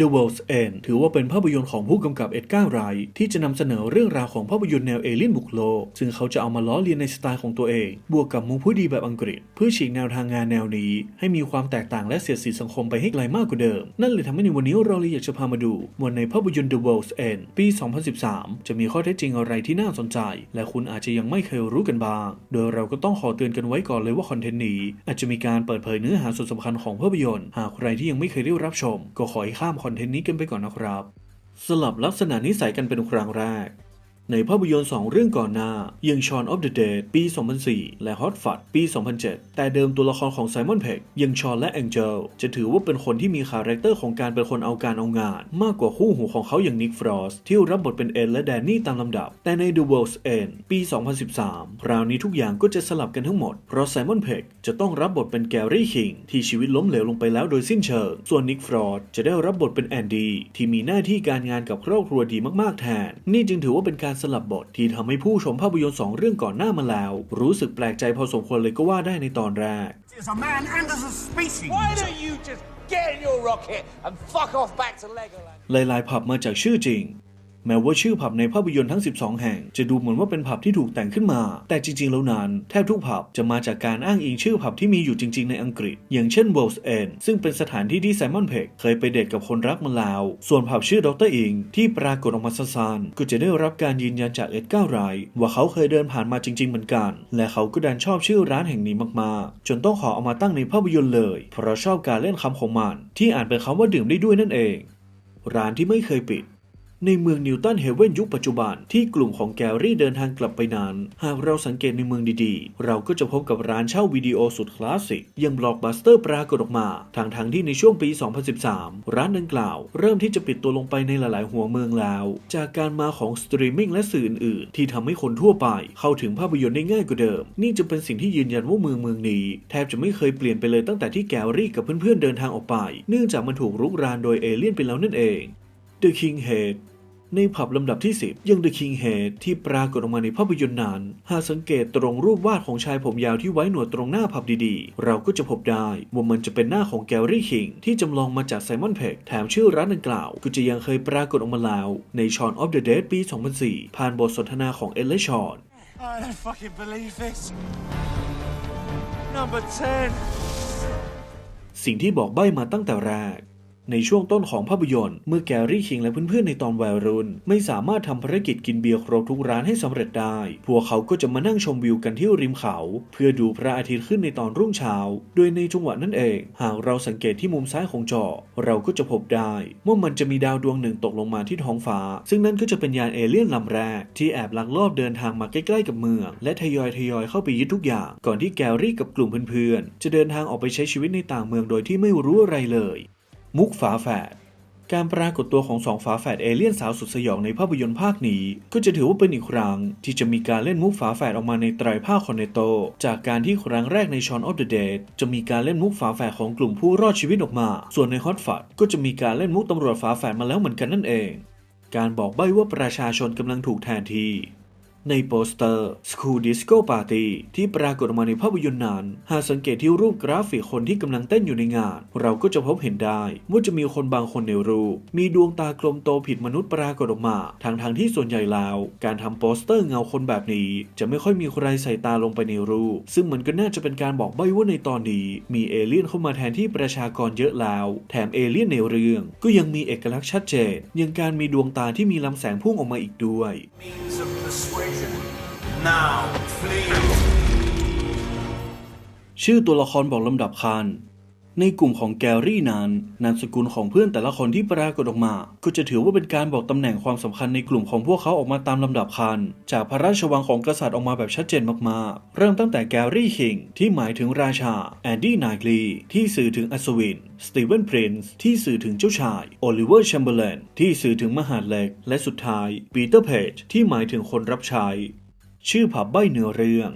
The World's End ถือว่าเป็นภาพยนตร์ของผู้กำกับเอ็ดการ์ไรท์ที่จะนำเสนอเรื่องราวของภาพยนตร์แนวเอเลี่ยนบุกโลก ซึ่งเขาจะเอามาล้อเลียนในสไตล์ของตัวเอง บวกกับมุมผู้ดีแบบอังกฤษ เพื่อฉีกแนวทางงานแนวนี้ ให้มีความแตกต่างและเสียดสีสังคมไปให้ไกลมากกว่าเดิม นั่นเลยทำให้ในวันนี้เราเลยอยากจะพามาดูว่าในภาพยนตร์ The World's End ปี 2013 จะมีข้อเท็จจริงอะไรที่น่าสนใจ และคุณอาจจะยังไม่เคยรู้กันบ้าง โดยเราก็ต้องขอเตือนกันไว้ก่อนเลยว่าคอนเทนต์นี้อาจจะมีการเปิดเผยเนื้อหาส่วนสำคัญของภาพยนตร์ หากใครที่ยังไม่เคยได้รับชม ก็ขอให้ข้ามคอนเทนต์นี้กันไปก่อนนะครับ สลับลักษณะนิสัยกันเป็นครั้งแรก ในภาพยนตร์ 2 เรื่องก่อนหน้ายัง Shaun of the Dead ปี 2004 และ Hot Fuzz ปี 2007 แต่เดิมตัวละครของไซมอนเพกยังชอนและแองเจลจะถือว่าเป็นคนที่มีคาแรคเตอร์ของการเป็นคนเอาการเอางาน มากกว่าคู่หูของเขาอย่างนิกฟรอสที่รับบทเป็นเอ็นและแดนนี่ตามลำดับ แต่ใน The World's End ปี 2013 คราวนี้ทุกอย่างก็จะสลับกันทั้งหมด เพราะไซมอนเพกจะต้องรับบทเป็นแกรี่คิงที่ชีวิตล้มเหลวลงไปแล้วโดยสิ้นเชิง ส่วนนิกฟรอสจะได้รับบทเป็นแอนดี้ที่มีหน้าที่การงานกับครอบครัวดีมากๆแทน นี่จึงถือว่าเป็นการสลับบทที่ทำให้ผู้ชมภาพยนตร์สองเรื่องก่อนหน้ามาแล้ว รู้สึกแปลกใจพอสมควรเลยก็ว่าได้ในตอนแรก as a man and as a species. Why don't you just get in your rocket and fuck off back to Legoland? หลายๆผับมาจากชื่อจริง แม้ว่าชื่อผับในภาพยนตร์ทั้ง 12 แห่ง จะดูเหมือนว่าเป็นผับที่ถูกแต่งขึ้นมา แต่จริงๆ แล้วนั้น แทบทุกผับจะมาจากการอ้างอิงชื่อผับที่มีอยู่จริง ๆ ในอังกฤษ อย่างเช่น World's End ซึ่งเป็นสถานที่ที่ไซมอนเพกเคยไปเดทกับคนรักมาแล้ว ส่วนผับชื่อดรอิงที่ปรากฏออกมาสั้นๆก็จะได้รับการยืนยันจากเอ็ดการ์ไรว่าเขาเคยเดินผ่านมาจริง ๆ เหมือนกัน และเขาก็ดันชอบชื่อร้านแห่งนี้มากๆ จนต้องขอเอามาตั้งในภาพยนตร์เลย เพราะชอบการเล่นคำของมันที่อ่านเป็นคำว่าดื่มได้ด้วยนั่นเอง ร้านที่ไม่เคยปิด ในเมืองนิวตันเฮเว่นยุคปัจจุบันที่กลุ่มของแกรี่เดินทางกลับไปนั้น หากเราสังเกตในเมืองดีๆ เราก็จะพบกับร้านเช่าวิดีโอสุดคลาสสิกยังบล็อกบัสเตอร์ปรากฏออกมาทางทางที่ในช่วงปี 2013 ร้านดังกล่าว เริ่มที่จะปิดตัวลงไปในหลายๆ หัวเมืองแล้ว จากการมาของสตรีมมิ่งและสื่ออื่นๆ ที่ทำให้คนทั่วไป เข้าถึงภาพยนตร์ได้ง่ายกว่าเดิม นี่จะเป็นสิ่งที่ยืนยันว่าเมืองเมืองนี้ แทบจะไม่เคยเปลี่ยนไปเลยตั้งแต่ที่แกรี่กับเพื่อนๆเดินทางออกไป เนื่องจากมันถูกรุกรานโดยเอเลี่ยนไปแล้วนั่นเอง The King Head ในผับลำดับที่ 10 ยัง The King Head ที่ปรากฏออกมาในภาพยนตร์นั้นหากสังเกตตรงรูปวาดของชายผมยาวที่ไว้หนวดตรงหน้าผับดีๆ เราก็จะพบได้ว่ามันจะเป็นหน้าของแกรี่คิงที่จำลองมาจากไซมอนเพกแถมชื่อร้านดังกล่าว ก็จะยังเคยปรากฏออกมาแล้วใน Shaun of the Dead ปี 2004 ผ่านบทสนทนาของเอลเลชอน I don't fucking believe this. Number 10. สิ่งที่บอกใบ้มาตั้งแต่แรก ในช่วงต้นของภาพยนตร์ เมื่อแกรี่คิงและเพื่อนๆในตอนวัยรุ่น ไม่สามารถทำภารกิจกินเบียร์ครบทุกร้านให้สำเร็จได้ พวกเขาก็จะมานั่งชมวิวกันที่ริมเขา เพื่อดูพระอาทิตย์ขึ้นในตอนรุ่งเช้า โดยในจังหวะนั้นเอง หากเราสังเกตที่มุมซ้ายของจอ เราก็จะพบได้ว่ามันจะมีดาวดวงหนึ่งตกลงมาที่ท้องฟ้า ซึ่งนั่นก็จะเป็นยานเอเลี่ยนลำแรก ที่แอบลักลอบเดินทางมาใกล้ๆกับเมือง และทยอยทยอยเข้าไปยึดทุกอย่าง ก่อนที่แกรี่กับกลุ่มเพื่อนๆจะเดินทางออกไปใช้ชีวิตในต่างเมืองโดยที่ไม่รู้อะไรเลย มุกฝาแฝดการปรากฏตัวของสองฝาแฝดเอเลี่ยนสาวสุดสยองในภาพยนตร์ภาคนี้ ก็จะถือว่าเป็นอีกครั้ง ที่จะมีการเล่นมุกฝาแฝดออกมาในไตรภาคคอนเนโต จากการที่ครั้งแรกใน Shaun of the Dead จะมีการเล่นมุกฝาแฝดของกลุ่มผู้รอดชีวิตออกมา ส่วนใน Hot Fuzz ก็จะมีการเล่นมุกตำรวจฝาแฝดมาแล้วเหมือนกันนั่นเอง การบอกใบ้ว่าประชาชนกำลังถูกแทนที่ ในโปสเตอร์ School Disco Party ที่ปรากฏมาในภาพยนตร์นั้น หากสังเกตที่รูปกราฟิกคนที่กำลังเต้นอยู่ในงาน เราก็จะพบเห็นได้ว่าจะมีคนบางคนในรูป มีดวงตากลมโตผิดมนุษย์ปรากฏออกมาทางทางที่ส่วนใหญ่แล้ว การทำโปสเตอร์เงาคนแบบนี้ จะไม่ค่อยมีใครใส่ตาลงไปในรูป ซึ่งมันก็น่าจะเป็นการบอกใบ้ว่าในตอนนี้ มีเอเลี่ยนเข้ามาแทนที่ประชากรเยอะแล้ว แถมเอเลี่ยนในเรื่อง ก็ยังมีเอกลักษณ์ชัดเจนอย่างการมีดวงตาที่มีลำแสงพุ่งออกมาอีกด้วย Means persuasion. Now, please. ชื่อตัวละครบอกลำดับคัน ในกลุ่มของแกลรี่นั้น นามสกุลของเพื่อนแต่ละคนที่ปรากฏออกมา ก็จะถือว่าเป็นการบอกตำแหน่งความสำคัญในกลุ่มของพวกเขาออกมาตามลำดับคัน จากพระราชวังของกษัตริย์ออกมาแบบชัดเจนมากๆ เริ่มตั้งแต่แกลรี่คิงที่หมายถึงราชา แอนดี้นายกลีที่สื่อถึงอัศวิน สตีเวนพรินซ์ที่สื่อถึงเจ้าชาย โอลิเวอร์แชมเบอร์เลนที่สื่อถึงมหาดเล็ก และสุดท้ายปีเตอร์เพจที่หมายถึงคนรับใช้ ชื่อผับใบเนื้อเรื่อง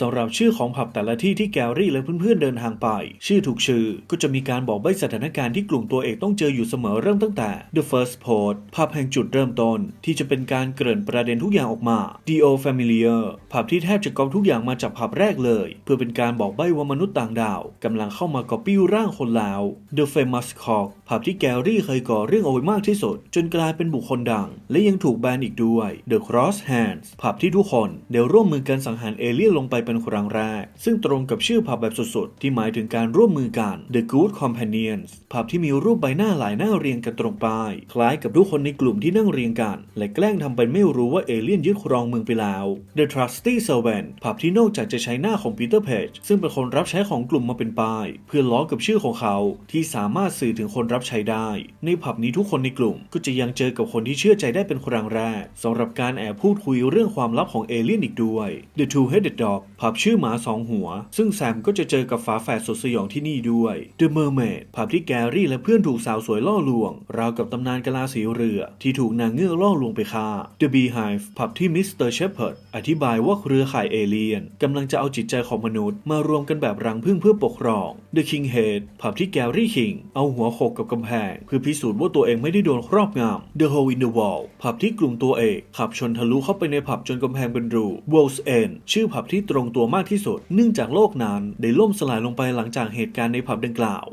สำหรับชื่อของผับแต่ละที่ที่แกรี่และเพื่อนๆเดินทางไป ชื่อทุกชื่อก็จะมีการบอกใบสถานการณ์ที่กลุ่มตัวเอกต้องเจออยู่เสมอเริ่มตั้งแต่ The First Post ผับแห่งจุดเริ่มต้น ที่จะเป็นการเกริ่นประเด็นทุกอย่างออกมา D.O. Familiar ผับที่แทบจะก๊อปทุกอย่างมาจากผับแรกเลย เพื่อเป็นการบอกใบ้ว่ามนุษย์ต่างดาวกำลังเข้ามาก๊อปปี้ร่างคนแล้ว The Famous Cock ผับที่แกรี่เคยก่อเรื่องเอาไว้มากที่สุด จนกลายเป็นบุคคลดัง และยังถูกแบนอีกด้วย The Cross Hands ผับที่ทุกคนเดี๋ยวร่วมมือกันสังหารเอเลี่ยนลงไปเป็นครั้งแรก ซึ่งตรงกับชื่อผับแบบสดๆ ที่หมายถึงการร่วมมือกัน The Good Companions ผับที่มีรูปใบหน้าหลายหน้าเรียงกันตรงป้าย คล้ายกับทุกคนในกลุ่มที่นั่งเรียงกัน และแกล้งทำเป็นไม่รู้ว่าเอเลี่ยนยึดครองเมืองไปแล้ว The Trusty Servant ผับที่นอกจากจะใช้หน้าของปีเตอร์เพจซึ่งเป็นคนรับใช้ของกลุ่มมาเป็นป้าย เพื่อล้อกับชื่อของเขาที่สามารถสื่อถึงคนรับใช้ได้ ในผับนี้ทุกคนในกลุ่มก็จะยังเจอกับคนที่เชื่อใจได้เป็นครั้งแรกสำหรับการแอบพูดคุยเรื่องความลับของเอเลี่ยนอีกด้วย The Two-Headed Dog ผับชื่อหมาสองหัว ซึ่งแซมก็จะเจอกับฝาแฝดสุดสยองที่นี่ด้วย The Mermaid ผับที่แกรี่และเพื่อนถูกสาวสวยล่อลวง ราวกับตำนานกะลาสีเรือ ที่ถูกนางเงือกล่อลวงไปฆ่า The Beehive ผับที่มิสเตอร์เชพเพิร์ดอธิบายว่าเครือข่ายเอเลียนกำลังจะเอาจิตใจของมนุษย์ มารวมกันแบบรังพึ่งเพื่อปกครอง The King Head ผับที่แกรี่คิงเอาหัวโขกกับกำแพง เพื่อพิสูจน์ว่าตัวเองไม่ได้โดนครอบงำ The Hole in the Wall ผับที่กลุ่มตัวเอกขับชนทะลุเข้าไปในผับจนกำแพงเป็นรู World's End ชื่อผับที่ตรงตัวมากที่สุด เนื่องจากโลกนั้นได้ล่มสลายลงไปหลังจากเหตุการณ์ในผับดังกล่าว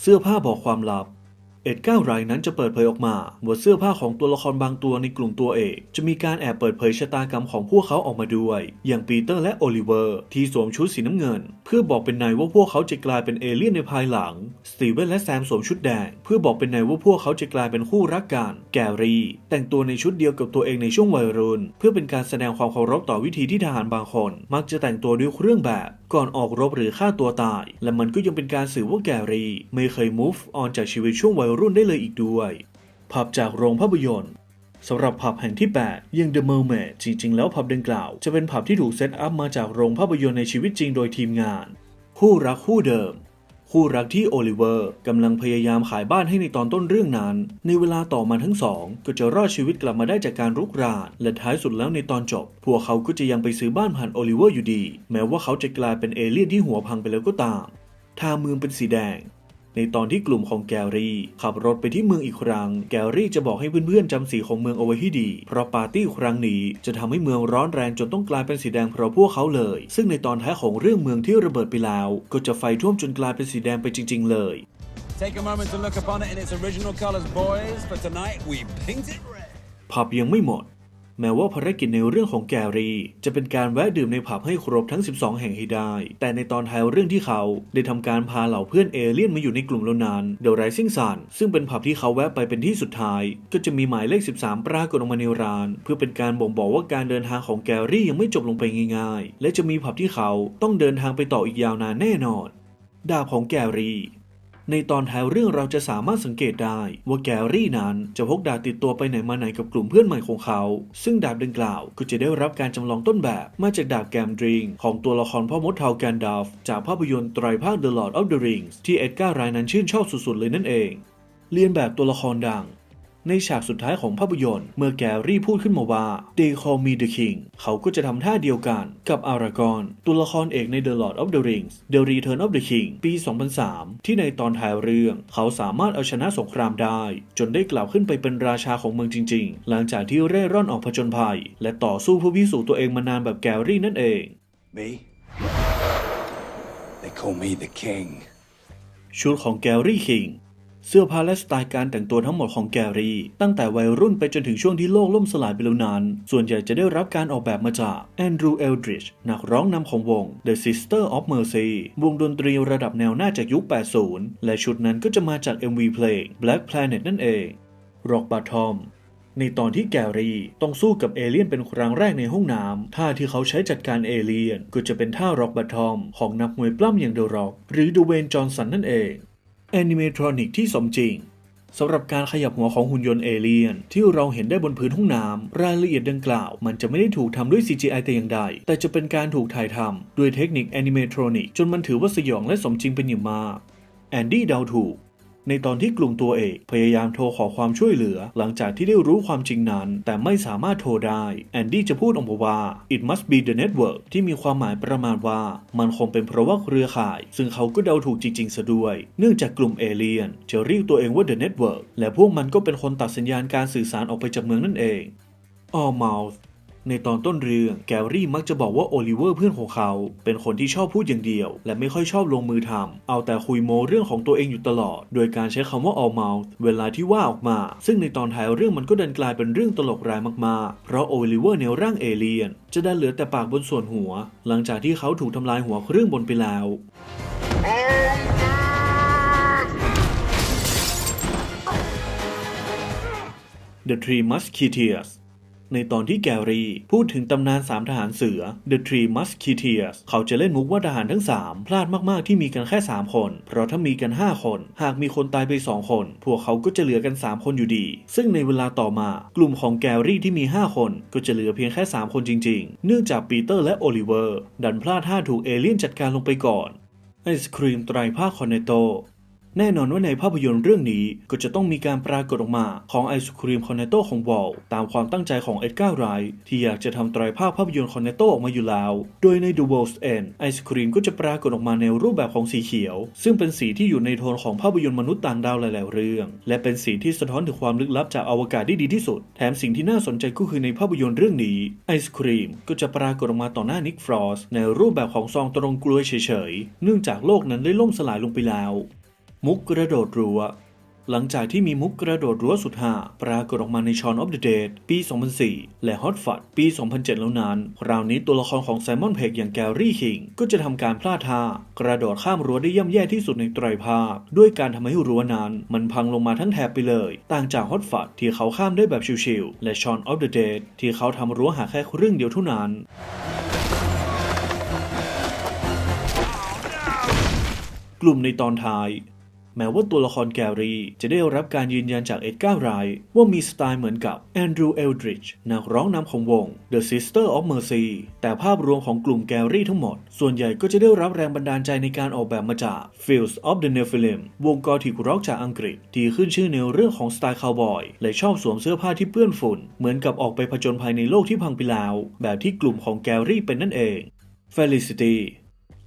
เสื้อผ้าบอกความลับ เอ็ดก้าวไรนั้นจะเปิดเผยออกมาว่าเสื้อผ้าของตัวละครบางตัวในกลุ่มตัวเอกจะมีการแอบเปิดเผยชะตากรรมของพวกเขาออกมาด้วย อย่างปีเตอร์และโอลิเวอร์ที่สวมชุดสีน้ำเงิน เพื่อบอกเป็นนายว่าพวกเขาจะกลายเป็นเอเลี่ยนในภายหลัง สตีเวนและแซมสวมชุดแดงเพื่อบอกเป็นนายว่าพวกเขาจะกลายเป็นคู่รักกัน แกรี่ แต่งตัวในชุดเดียวกับตัวเองในช่วงวัยรุ่น เพื่อเป็นการแสดงความเคารพต่อวิธีที่ทหารบางคน มักจะแต่งตัวด้วยเครื่องแบบก่อนออกรบหรือฆ่าตัวตาย และมันก็ยังเป็นการสื่อว่าแกรี่ไม่เคย move on จากชีวิตช่วงวัยรุ่นได้เลยอีกด้วยผับจากโรงภาพยนตร์สำหรับผับแห่งที่ 8 ยัง The Mermaid จริง ๆ แล้วผับดังกล่าว จะเป็นผับที่ถูกเซตอัพมาจากโรงภาพยนตร์ในชีวิตจริงโดยทีมงาน คู่รักคู่เดิม คู่รักที่โอลิเวอร์กำลังพยายามขายบ้านให้ในตอนต้นเรื่องนั้น ในเวลาต่อมาทั้งสอง ก็จะรอดชีวิตกลับมาได้จากการรุกรานและท้ายสุดแล้วในตอนจบ พวกเขาก็จะยังไปซื้อบ้านผ่านโอลิเวอร์อยู่ดี แม้ว่าเขาจะกลายเป็นเอเลี่ยนที่หัวพังไปแล้วก็ตาม ทาเมืองเป็นสีแดง ในตอนที่กลุ่มของแกรี่ ขับรถไปที่เมืองอีกครั้ง แกรี่จะบอกให้เพื่อนๆจำสีของเมืองเอาไว้ให้ดี เพราะปาร์ตี้ครั้งนี้จะทำให้เมืองร้อนแรงจนต้องกลายเป็นสีแดงเพราะพวกเขาเลย ซึ่งในตอนท้ายของเรื่องเมืองที่ระเบิดไปแล้ว ก็จะไฟท่วมจนกลายเป็นสีแดงไปจริง ๆ เลย Take a moment to look upon it in its original colours, boys. For tonight, we paint it red. ผับยังไม่หมด แม้ว่าภารกิจในเรื่องของแกรี่ จะเป็นการแวะดื่มในผับให้ครบทั้ง 12 แห่งให้ได้ แต่ในตอนท้ายเรื่องที่เขาได้ทำการพาเหล่าเพื่อนเอเลี่ยนมาอยู่ในกลุ่มแล้วนั้น The Rising Sun ซึ่งเป็นผับที่เขาแวะไปเป็นที่สุดท้าย ก็จะมีหมายเลข 13 ปรากฏออกมาในร้าน เพื่อเป็นการบ่งบอกว่าการเดินทางของแกรี่ยังไม่จบลงไปง่าย ๆ และจะมีผับที่เขาต้องเดินทางไปต่ออีกยาวนานแน่นอนดาบของแกรี่ ในตอนท้ายเรื่องเราจะสามารถสังเกตได้ว่าแกรี่นั้นจะพกดาบติดตัวไปไหนมาไหนกับกลุ่มเพื่อนใหม่ของเขา ซึ่งดาบดังกล่าวก็จะได้รับการจำลองต้นแบบมาจากดาบแกมดริงของตัวละครพ่อมดเทาแกนดาฟจากภาพยนตร์ไตรภาค The Lord of the Rings ที่เอ็ดการ์ไรน์นั้นชื่นชอบสุดๆเลยนั่นเองเรียนแบบตัวละครดัง ในฉากสุดท้ายของภาพยนตร์ เมื่อแกรี่พูดขึ้นมาว่า They call me the king เขาก็จะทำท่าเดียวกันกับอารากอนตัวละครเอกใน The Lord of the Rings The Return of the King ปี 2003 ที่ในตอนท้ายเรื่อง เขาสามารถเอาชนะสงครามได้ จนได้กล่าวขึ้นไปเป็นราชาของเมืองจริง ๆ หลังจากที่เร่ร่อนออกผจญภัย และต่อสู้เพื่อพิสูจน์ตัวเองมานานแบบแกรี่นั่นเอง Me? They call me the king. ชุดของแกรี่คิง เสื้อผ้าและสไตล์การแต่งตัวทั้งหมดของแกรี่ ตั้งแต่วัยรุ่นไปจนถึงช่วงที่โลกล่มสลายไปแล้วนั้น ส่วนใหญ่จะได้รับการออกแบบมาจากแอนดรูเอลดริชนักร้องนำของวง The Sister of Mercy วงดนตรีระดับแนวหน้าจากยุค 80 และชุดนั้นก็จะมาจาก MV เพลง Black Planet นั่นเอง Rock Bottom ในตอนที่แกรี่ต้องสู้กับเอเลี่ยนเป็นครั้งแรกในห้องน้ำท่าที่เขาใช้จัดการเอเลี่ยนก็จะเป็นท่าร็อกบัตทอมของนักมวยปล้ำอย่างเดอะร็อกหรือดูเวนจอห์นสันนั่นเอง แอนิเมทรอนิกที่สมจริงสำหรับการขยับหัวของหุ่นยนต์เอเลี่ยน ที่เราเห็นได้บนพื้นห้องน้ำรายละเอียดดังกล่าว มันจะไม่ได้ถูกทำด้วย CGI แต่อย่างใด แต่จะเป็นการถูกถ่ายทำด้วยเทคนิคแอนิเมทรอนิกจนมันถือว่าสยองและสมจริงเป็นอย่างมากแอนดี้เดาถูก ในตอนที่กลุ่มตัวเอกพยายามโทรขอความช่วยเหลือ หลังจากที่ได้รู้ความจริงนั้น แต่ไม่สามารถโทรได้แอนดี้จะพูดออกมาว่า it must be the network ที่มีความหมายประมาณว่า มันคงเป็นเพราะว่าเครือข่าย ซึ่งเขาก็เดาถูกจริงๆซะด้วย เนื่องจากกลุ่มเอเลียนจะเรียกตัวเองว่า the network และพวกมันก็เป็นคนตัดสัญญาณการสื่อสารออกไปจากเมืองนั่นเอง All Mouth ในตอนต้นเรื่องแกรี่มักจะบอกว่าโอลิเวอร์เพื่อนของเขา เป็นคนที่ชอบพูดอย่างเดียว และไม่ค่อยชอบลงมือทำเอาแต่คุยโมเรื่องของตัวเองอยู่ตลอด โดยการใช้คำว่า all mouth เวลาที่ว่าออกมา ซึ่งในตอนท้ายเรื่องมันก็ดันกลายเป็นเรื่องตลกร้ายมากๆ เพราะโอลิเวอร์ในร่างเอเลียน จะไดันเหลือแต่ปากบนส่วนหัว หลังจากที่เขาถูกทำลายหัวเครื่องบนไปแล้ว The Three Musketeers ในตอนที่แกรี่ พูดถึงตำนานสามทหารเสือ The Three Musketeers เขาจะเล่นมุกว่าทหารทั้ง 3 พลาดมากๆที่มีกันแค่ 3 คน เพราะถ้ามีกัน 5 คน หากมีคนตายไป 2 คน พวกเขาก็จะเหลือกัน 3 คนอยู่ดี ซึ่งในเวลาต่อมากลุ่มของแกรี่ที่มี 5 คน ก็จะเหลือเพียงแค่ 3 คนจริง ๆ เนื่องจากปีเตอร์และโอลิเวอร์ ดันพลาดท่าถูกเอเลี่ยนจัดการลงไปก่อนไอศครีมไตรภาคคอนเนโต แน่นอนว่าในภาพยนตร์เรื่องนี้ก็จะต้องมีการปรากฏออกมาของไอศครีมคอนเนโตของวอลตามความตั้งใจของเอ็ดการ์ไรท์ที่อยากจะทำไตราภาคภาพยนตร์คอนเนโตออกมาอยู่แล้ว โดยใน The World's End ไอศครีมก็จะปรากฏออกมาในรูปแบบของสีเขียว ซึ่งเป็นสีที่อยู่ในโทนของภาพยนตร์มนุษย์ต่างดาวหลาย ๆ เรื่อง และเป็นสีที่สะท้อนถึงความลึกลับจากอวกาศได้ดีที่สุด แถมสิ่งที่น่าสนใจก็คือในภาพยนตร์เรื่องนี้ไอศครีมก็จะปรากฏออกมาต่อหน้านิกฟรอสในรูปแบบของซองตรงกลวยเฉย ๆ เนื่องจากโลกนั้นได้ล่มสลายลงไปแล้ว มุกกระโดดรั้วหลังจากที่มีมุกกระโดดรั้วสุดหาปรากฏออกมาใน Shaun of the Dead ปี 2004 และ Hot Fuzz ปี 2007 แล้วนั้น คราวนี้ตัวละครของไซมอนเพกอย่างแกรี่คิง ก็จะทำการพลาดท่ากระโดดข้ามรั้วได้ย่ำแย่ที่สุดในไตรภาค ด้วยการทำให้รั้วนั้น มันพังลงมาทั้งแถบไปเลย ต่างจาก Hot Fuzz ที่เขาข้ามได้แบบชิวๆและ Shaun of the Dead ที่เขาทำรั้วหาแค่ครึ่งเดียวเท่านั้นกลุ่มในตอนท้าย แม้ว่าตัวละครแกรี่ จะได้รับการยืนยันจากเอ็ดการ์ไรว่ามีสไตล์เหมือนกับแอนดรูว์เอลดริดจ์นักร้องนำของวง The Sister of Mercy แต่ภาพรวมของกลุ่มแกรี่ทั้งหมด ส่วนใหญ่ก็จะได้รับแรงบันดาลใจในการออกแบบมาจาก Fields of the Nephilim วงกอธิกร็อกจากอังกฤษ ที่ขึ้นชื่อในเรื่องของสไตล์คาวบอยและชอบสวมเสื้อผ้าที่เปื้อนฝุ่น เหมือนกับออกไปผจญภัยในโลกที่พังไปแล้ว แบบที่กลุ่มของแกรี่เป็นนั่นเอง Felicity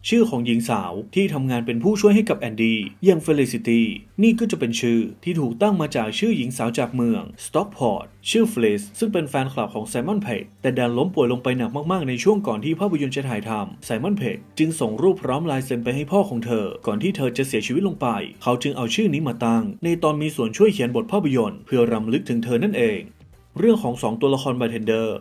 ชื่อของหญิงสาวที่ทำงานเป็นผู้ช่วยให้กับแอนดี้อย่าง Felicity นี่ก็จะเป็นชื่อที่ถูกตั้งมาจากชื่อหญิงสาวจากเมือง Stockport ชื่อ Fliss ซึ่งเป็นแฟนคลับของ Simon Pegg แต่ดันล้มป่วยลงไปหนักมากๆในช่วงก่อนที่ภาพยนตร์จะถ่ายทำ Simon Pegg จึงส่งรูปพร้อมลายเซ็นไปให้พ่อของเธอ ก่อนที่เธอจะเสียชีวิตลงไป เขาจึงเอาชื่อนี้มาตั้ง ในตอนมีส่วนช่วยเขียนบทภาพยนตร์ เพื่อรำลึกถึงเธอนั่นเอง เรื่องของสองตัวละครบาร์เทนเดอร์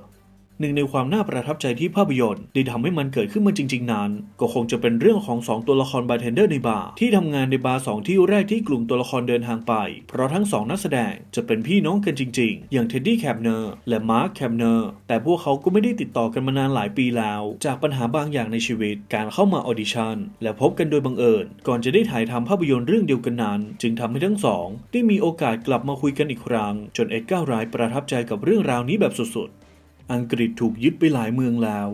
หนึ่งในความน่าประทับใจที่ภาพยนตร์ได้ทำให้มันเกิดขึ้นมาจริง ๆ นั้น ก็คงจะเป็นเรื่องของ 2 ตัวละครบาร์เทนเดอร์ในบาร์ที่ทำงานในบาร์สองที่แรกที่กลุ่มตัวละครเดินทางไป เพราะทั้งสองนักแสดงจะเป็นพี่น้องกันจริง ๆ อย่างเท็ดดี้แคปเนอร์และมาร์คแคปเนอร์แต่พวกเขาก็ไม่ได้ติดต่อกันมานานหลายปีแล้ว จากปัญหาบางอย่างในชีวิตการเข้ามาออดิชั่นและพบกันโดยบังเอิญ ก่อนจะได้ถ่ายทำภาพยนตร์เรื่องเดียวกันนั้น จึงทำให้ทั้งสองได้มีโอกาสกลับมาคุยกันอีกครั้ง จนเอ็ดก้าร์ไรประทับใจกับเรื่องราวนี้แบบสุดๆ อังกฤษถูกยึดไปหลายเมืองแล้ว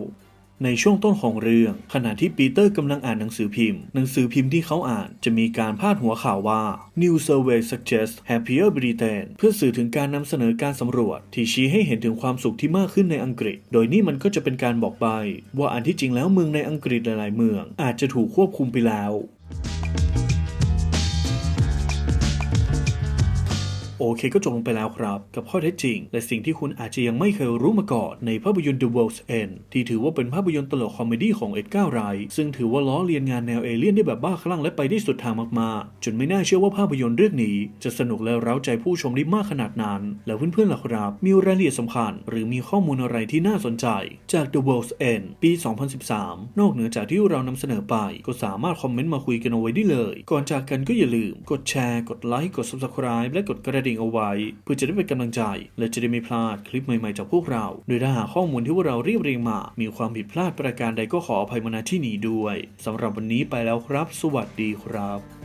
ในช่วงต้นของเรื่อง ขณะที่ปีเตอร์กำลังอ่านหนังสือพิมพ์ หนังสือพิมพ์ที่เขาอ่านจะมีการพาดหัวข่าวว่า New Survey suggests happier Britain เพื่อสื่อถึงการนำเสนอการสำรวจ ที่ชี้ให้เห็นถึงความสุขที่มากขึ้นในอังกฤษ โดยนี่มันก็จะเป็นการบอกใบว่าอันที่จริงแล้วเมืองในอังกฤษหลาย ๆ เมือง อาจจะถูกควบคุมไปแล้ว โอเคก็จบลงไปแล้วครับ กับข้อเท็จจริง และสิ่งที่คุณอาจจะยังไม่เคยรู้มาก่อนในภาพยนตร์ The World's End ที่ถือว่าเป็นภาพยนตร์ตลกคอมเมดี้ของเอ็ดการ์ไรท์ซึ่งถือว่าล้อเลียนงานแนวเอเลี่ยนได้แบบบ้าคลั่งและไปได้สุดทางมากๆ จนไม่น่าเชื่อว่าภาพยนตร์เรื่องนี้ จะสนุกและเร้าใจผู้ชมได้มากขนาดนั้น แล้วเพื่อนๆล่ะครับ มีรายละเอียดสำคัญ หรือมีข้อมูลอะไรที่น่าสนใจ จาก The World's End ปี 2013 นอกเหนือจากที่เรานำเสนอไป ก็สามารถคอมเมนต์มาคุยกันเอาไว้ได้เลย ก่อนจากกันก็อย่าลืม กดแชร์ กดไลค์ กด Subscribe และกดกระดิ่งเอาไว้ เพื่อจะได้เป็นกำลังใจ และจะได้ไม่พลาดคลิปใหม่ๆจากพวกเรา โดยถ้าหากข้อมูลที่พวกเราเรียบเรียงมา มีความผิดพลาดประการใดก็ขออภัยมาณที่นี้ด้วยสำหรับวันนี้ไปแล้วครับ สวัสดีครับ